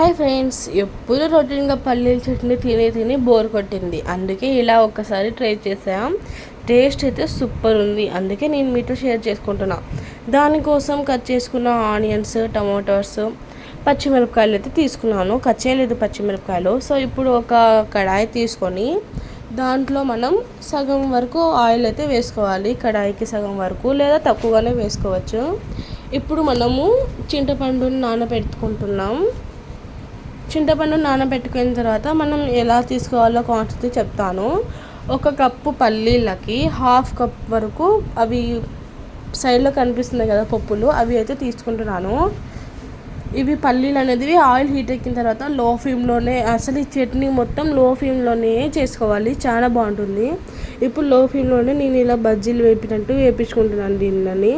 Hi friends ఎప్పుడు రొటీన్గా పల్లీల చట్నీ తిని తిని బోర్ కొట్టింది. అందుకే ఇలా ఒక్కసారి ట్రై చేసాం టేస్ట్ అయితే సూపర్ ఉంది. అందుకే నేను మీతో షేర్ చేసుకుంటున్నా. దానికోసం కట్ చేసుకున్న ఆనియన్స్ టమాటోస్ పచ్చిమిరపకాయలు అయితే తీసుకున్నాను. కట్ చేయలేదు పచ్చిమిరపకాయలు. సో ఇప్పుడు ఒక కడాయి తీసుకొని దాంట్లో మనం సగం వరకు ఆయిల్ అయితే వేసుకోవాలి. కడాయికి సగం వరకు లేదా తక్కువగానే వేసుకోవచ్చు. ఇప్పుడు మనము చింతపండుని నానబెట్టుకుంటున్నాం. చింతపండు నానబెట్టుకున్న తర్వాత మనం ఎలా తీసుకోవాలో క్వాంటిటీ చెప్తాను. ఒక కప్పు పల్లీలకి హాఫ్ కప్ వరకు అవి సైడ్లో కనిపిస్తున్నాయి కదా పప్పులు అవి అయితే తీసుకుంటున్నాను. ఇవి పల్లీలు అనేది ఆయిల్ హీట్ ఎక్కిన తర్వాత లో ఫ్లేమ్లోనే అసలు ఈ చట్నీ మొత్తం లో ఫ్లేమ్లోనే చేసుకోవాలి. చాలా బాగుంటుంది. ఇప్పుడు లో ఫ్లేమ్లోనే నేను ఇలా బజ్జీలు వేపినట్టు వేపించుకుంటున్నాను దీన్ని.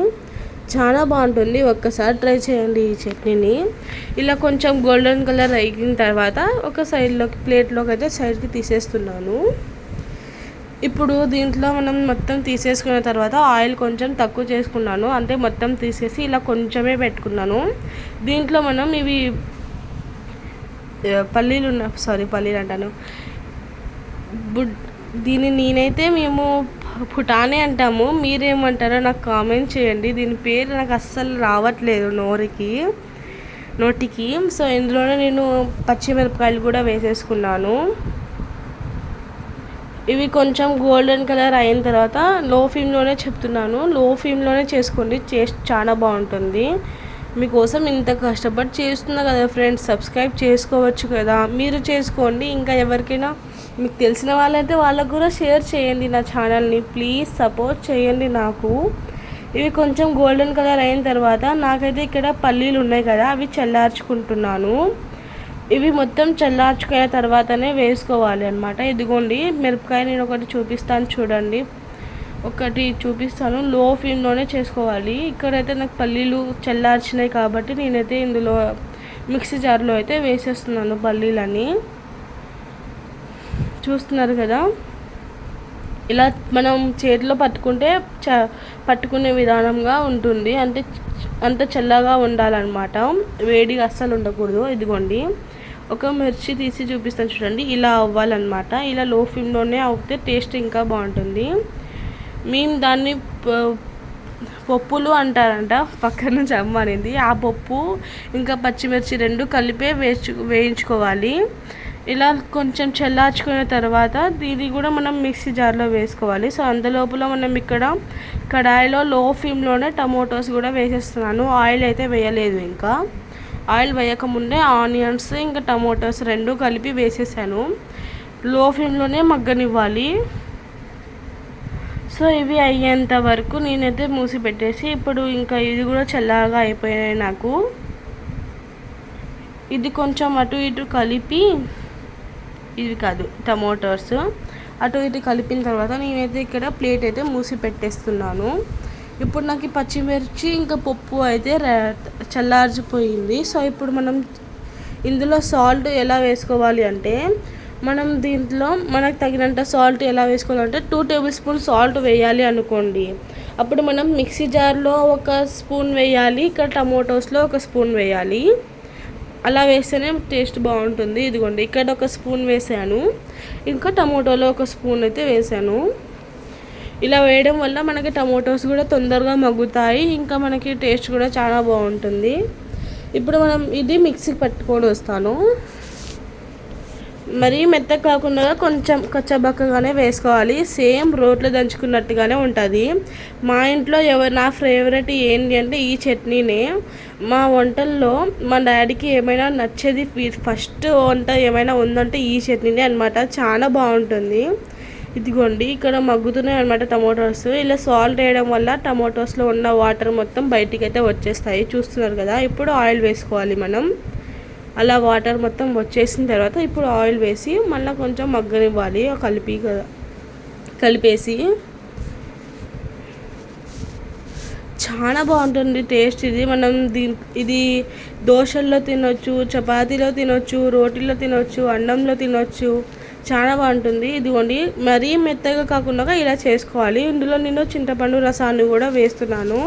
చాలా బాగుంటుంది. ఒక్కసారి ట్రై చేయండి ఈ చట్నీని. ఇలా కొంచెం గోల్డెన్ కలర్ అయిన తర్వాత ఒక సైడ్లోకి ప్లేట్లోకి అయితే సైడ్కి తీసేస్తున్నాను. ఇప్పుడు దీంట్లో మనం మొత్తం తీసేసుకున్న తర్వాత ఆయిల్ కొంచెం తక్కువ చేసుకున్నాను. అంటే మొత్తం తీసేసి ఇలా కొంచెమే పెట్టుకున్నాను. దీంట్లో మనం ఇవి పల్లీలు ఉన్న సారీ పల్లీలు అంటాను. బుడ్ దీన్ని నేనైతే మేము పుటానే అంటాము. మీరేమంటారో నాకు కామెంట్ చేయండి. దీని పేరు నాకు అస్సలు రావట్లేదు నోరికి నోటికి. సో ఇందులోనే నేను పచ్చిమిరపకాయలు కూడా వేసేసుకున్నాను. ఇవి కొంచెం గోల్డెన్ కలర్ అయిన తర్వాత లో ఫ్లేమ్లోనే చెప్తున్నాను. లో ఫ్లేమ్లోనే చేసుకోండి. టేస్ట్ చాలా బాగుంటుంది. మీకోసం ఇంత కష్టపడి చేస్తున్నా కదా ఫ్రెండ్స్ సబ్స్క్రైబ్ చేసుకోవచ్చు కదా. మీరు చేసుకోండి. ఇంకా ఎవరికైనా మీకు తెలిసిన వాళ్ళైతే వాళ్ళకు కూడా షేర్ చేయండి నా ఛానల్ని. ప్లీజ్ సపోర్ట్ చేయండి నాకు. ఇవి కొంచెం గోల్డెన్ కలర్ అయిన తర్వాత నాకైతే ఇక్కడ పల్లీలు ఉన్నాయి కదా అవి చల్లార్చుకుంటున్నాను. ఇవి మొత్తం చల్లార్చుకున్న తర్వాతనే వేసుకోవాలి అనమాట ఇదిగోండి మిరపకాయ నేను ఒకటి చూపిస్తాను చూడండి. ఒకటి చూపిస్తాను లో ఫ్లేమ్లోనే చేసుకోవాలి. ఇక్కడైతే నాకు పల్లీలు చల్లార్చినాయి కాబట్టి నేనైతే ఇందులో మిక్సీ జార్లో అయితే వేసేస్తున్నాను పల్లీలని. చూస్తున్నారు కదా. ఇలా మనం చేతిలో పట్టుకుంటే చ పట్టుకునే విధానంగా ఉంటుంది. అంటే అంత చల్లగా ఉండాలన్నమాట. వేడిగా అస్సలు ఉండకూడదు. ఇదిగోండి. ఒక మిర్చి తీసి చూపిస్తాను చూడండి. ఇలా అవ్వాలన్నమాట. ఇలా లో ఫ్లేమ్లోనే అవుతే టేస్ట్ ఇంకా బాగుంటుంది. మేము దాన్ని పప్పులు అంటారంట. పక్కన నుంచి అమ్మ అనేది. ఆ పప్పు ఇంకా పచ్చిమిర్చి రెండు కలిపే వేయించు వేయించుకోవాలి. ఇలా కొంచెం చల్లార్చుకున్న తర్వాత ఇది కూడా మనం మిక్సీ జార్లో వేసుకోవాలి. సో అందులోపల మనం ఇక్కడ కడాయిలో లో ఫ్లేమ్లోనే టమోటోస్ కూడా వేసేస్తున్నాను. ఆయిల్ అయితే వేయలేదు ఇంకా. ఆయిల్ వేయకముందే ఆనియన్స్ ఇంకా టమోటోస్ రెండు కలిపి వేసేసాను. లో ఫ్లేమ్లోనే మగ్గనివ్వాలి. సో ఇవి అయ్యేంత వరకు నేనైతే మూసి పెట్టేసి ఇప్పుడు ఇంకా ఇది కూడా చల్లగా అయిపోయాయి నాకు. ఇది కొంచెం అటు ఇటు కలిపి ఇవి కాదు టమోటోస్ అటు ఇటు కలిపిన తర్వాత నేనైతే ఇక్కడ ప్లేట్ అయితే మూసి పెట్టేస్తున్నాను. ఇప్పుడు నాకు పచ్చిమిర్చి ఇంకా పప్పు అయితే చల్లార్చిపోయింది. సో ఇప్పుడు మనం ఇందులో సాల్ట్ ఎలా వేసుకోవాలి అంటే మనం దీంట్లో మనకు తగినంత సాల్ట్ ఎలా వేసుకోవాలంటే టూ టేబుల్ స్పూన్ సాల్ట్ వేయాలి అనుకోండి. అప్పుడు మనం మిక్సీ జార్లో ఒక స్పూన్ వేయాలి ఇక్కడ టమోటోస్లో ఒక స్పూన్ వేయాలి. అలా వేస్తేనే టేస్ట్ బాగుంటుంది. ఇదిగోండి ఇక్కడ ఒక స్పూన్ వేసాను. ఇంకా టమోటోలో ఒక స్పూన్ అయితే వేసాను. ఇలా వేయడం వల్ల మనకి టమోటోస్ కూడా తొందరగా మగ్గుతాయి. ఇంకా మనకి టేస్ట్ కూడా చాలా బాగుంటుంది. ఇప్పుడు మనం ఇది మిక్సీకి పట్టుకొని వస్తాను. మరీ మెత్త కాకుండా కొంచెం కచ్చబక్కగానే వేసుకోవాలి. సేమ్ రోట్లో దంచుకున్నట్టుగానే ఉంటుంది. మా ఇంట్లో ఎవరు నా ఫేవరెట్ ఏంటి అంటే ఈ చట్నీనే. మా వంటల్లో మా డాడీకి ఏమైనా నచ్చేది ఫస్ట్ వంట ఏమైనా ఉందంటే ఈ చట్నీనే అనమాట చాలా బాగుంటుంది. ఇదిగోండి ఇక్కడ మగ్గుతున్నాయి అనమాట టమోటోస్. ఇలా సాల్ట్ వేయడం వల్ల టమోటోస్లో ఉన్న వాటర్ మొత్తం బయటికి అయితే వచ్చేస్తాయి. చూస్తున్నారు కదా ఇప్పుడు ఆయిల్ వేసుకోవాలి మనం. అలా వాటర్ మొత్తం వచ్చేసిన తర్వాత ఇప్పుడు ఆయిల్ వేసి మళ్ళీ కొంచెం మగ్గనివ్వాలి కలిపి కలిపేసి. చాలా బాగుంటుంది టేస్ట్ ఇది. మనం దీ ఇది దోశల్లో తినొచ్చు చపాతీలో తినొచ్చు రోటీలో తినొచ్చు అన్నంలో తినొచ్చు. చాలా బాగుంటుంది. ఇదిగోండి మరీ మెత్తగా కాకుండా ఇలా చేసుకోవాలి. ఇందులో నేను చింతపండు రసాన్ని కూడా వేస్తున్నాను.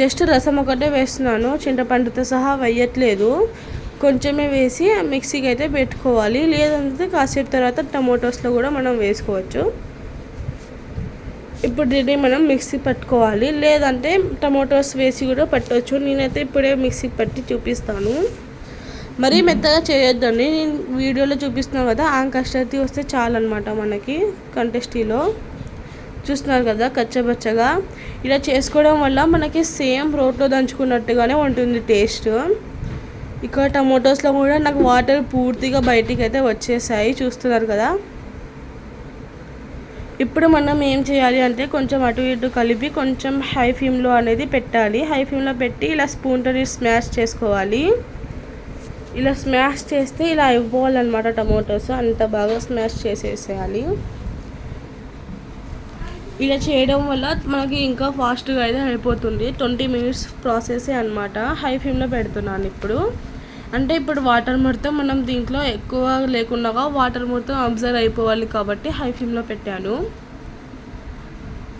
జస్ట్ రసం ఒకటే వేస్తున్నాను. చింతపండుతో సహా వేయట్లేదు. కొంచెమే వేసి మిక్సీకి అయితే పెట్టుకోవాలి. లేదంటే కాసేపు తర్వాత టమోటోస్లో కూడా మనం వేసుకోవచ్చు. ఇప్పుడు దీన్ని మనం మిక్సీ పట్టుకోవాలి. లేదంటే టమోటోస్ వేసి కూడా పట్టవచ్చు నేనైతే ఇప్పుడే మిక్సీ పట్టి చూపిస్తాను. మరీ మెత్తగా చేయొద్దండి. నేను వీడియోలో చూపిస్తున్నాను కదా ఆ కస్టర్టీ వస్తే చాలన్నమాట మనకి కంటెస్టీలో చూస్తున్నారు కదా కచ్చబచ్చగా. ఇలా చేసుకోవడం వల్ల మనకి సేమ్ రోట్లో దంచుకున్నట్టుగానే ఉంటుంది టేస్ట్. ఇక్కడ టమోటోస్లో కూడా నాకు వాటర్ పూర్తిగా బయటికి అయితే వచ్చేసాయి చూస్తున్నారు కదా. ఇప్పుడు మనం ఏం చేయాలి అంటే కొంచెం అటు ఇటు కలిపి కొంచెం హై ఫ్లేమ్లో అనేది పెట్టాలి. హై ఫ్లేమ్లో పెట్టి ఇలా స్పూన్తో స్మాష్ చేసుకోవాలి. ఇలా స్మాష్ చేస్తే ఇలా అయిపోవాలన్నమాట టమోటోస్. అంత బాగా స్మాష్ చేసేసేయాలి. ఇలా చేయడం వల్ల మనకి ఇంకా ఫాస్ట్గా అయితే అయిపోతుంది. ట్వంటీ మినిట్స్ ప్రాసెసే అనమాట హై ఫ్లేమ్లో పెడుతున్నాను ఇప్పుడు. అంటే ఇప్పుడు వాటర్ మొత్తం మనం దీంట్లో ఎక్కువ లేకుండా వాటర్ మొత్తం అబ్జర్వ్ అయిపోవాలి కాబట్టి హై ఫ్లేమ్లో పెట్టాను.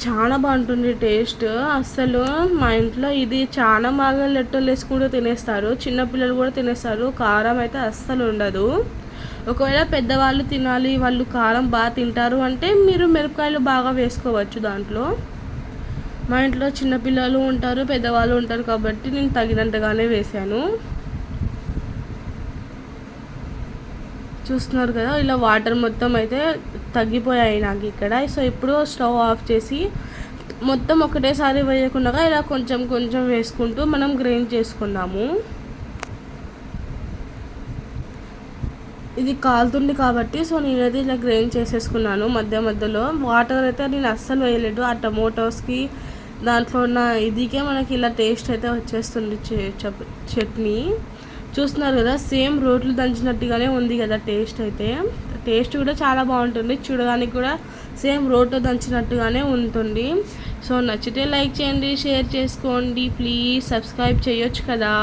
చాలా బాగుంటుంది టేస్ట్. అస్సలు మా ఇంట్లో ఇది చాలా బాగా లెట్టలు వేసుకుంటూ తినేస్తారు. చిన్నపిల్లలు కూడా తినేస్తారు. కారం అయితే అస్సలు ఉండదు. ఒకవేళ పెద్దవాళ్ళు తినాలి వాళ్ళు కారం బాగా తింటారు అంటే మీరు మిరపకాయలు బాగా వేసుకోవచ్చు దాంట్లో. మా ఇంట్లో చిన్నపిల్లలు ఉంటారు పెద్దవాళ్ళు ఉంటారు కాబట్టి నేను తగినంతగానే వేసాను. చూస్తున్నారు కదా ఇలా వాటర్ మొత్తం అయితే తగ్గిపోయాయి నాకు ఇక్కడ. సో ఇప్పుడు స్టవ్ ఆఫ్ చేసి మొత్తం ఒకటేసారి వేయకుండా ఇలా కొంచెం కొంచెం వేసుకుంటూ మనం గ్రైండ్ చేసుకున్నాము ఇది కాలుతుంది కాబట్టి సో నేనైతే ఇలా గ్రైండ్ చేసేసుకున్నాను మధ్య మధ్యలో. వాటర్ అయితే నేను అస్సలు వేయలేదు. ఆ టమోటోస్కి దాంట్లో ఉన్న ఇదికే మనకి ఇలా టేస్ట్ అయితే వచ్చేస్తుంది చట్నీ. చూస్తున్నారు కదా సేమ్ రోట్లు దంచినట్టుగానే ఉంది కదా టేస్ట్ అయితే. టేస్ట్ కూడా చాలా బాగుంటుంది. చూడడానికి కూడా సేమ్ రోట్లో దంచినట్టుగానే ఉంటుంది. సో నచ్చితే లైక్ చేయండి షేర్ చేసుకోండి. ప్లీజ్ సబ్స్క్రైబ్ చేయొచ్చు కదా.